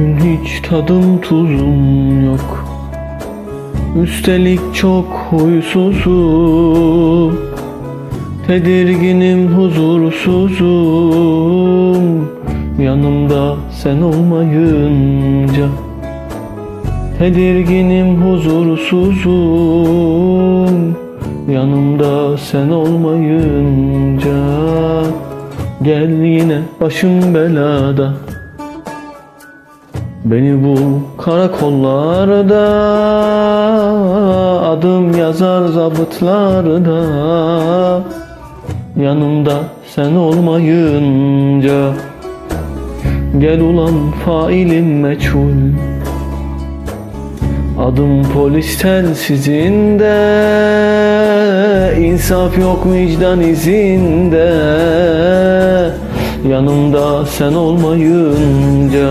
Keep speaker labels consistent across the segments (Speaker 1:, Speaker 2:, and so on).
Speaker 1: Bugün hiç tadım tuzum yok. Üstelik çok huysuzum. Tedirginim huzursuzum. Yanımda sen olmayınca. Tedirginim huzursuzum. Yanımda sen olmayınca. Gel yine başım belada Beni bul karakollarda Adım yazar zabıtlarda. Yanımda sen olmayınca Gel ulan failim meçhul. Adım polis telsizinde İnsaf yok vicdan izinde. Yanımda sen olmayınca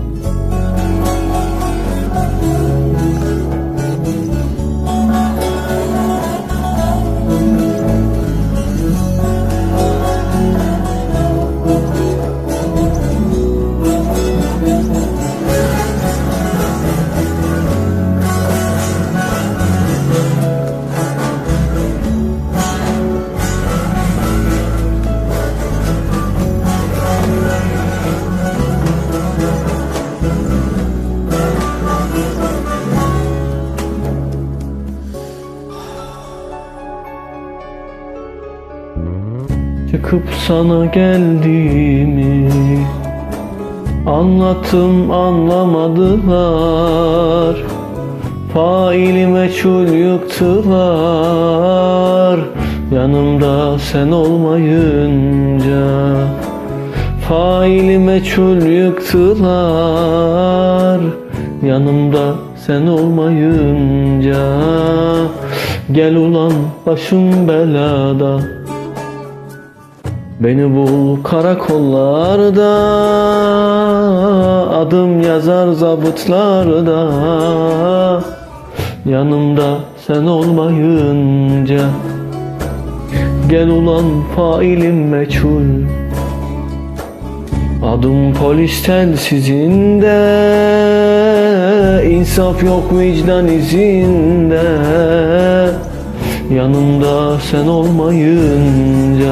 Speaker 1: Çıkıp sana geldiğimi Anlattım anlamadılar. Faili meçhul yıktılar. Yanımda sen olmayınca Faili meçhul yıktılar. Yanımda sen olmayınca Gel ulan başım belada Beni bul karakollarda Adım yazar zabıtlarda. Yanımda sen olmayınca Gel ulan failim meçhul. Adım polis telsizinde İnsaf yok vicdan izinde. Yanımda sen olmayınca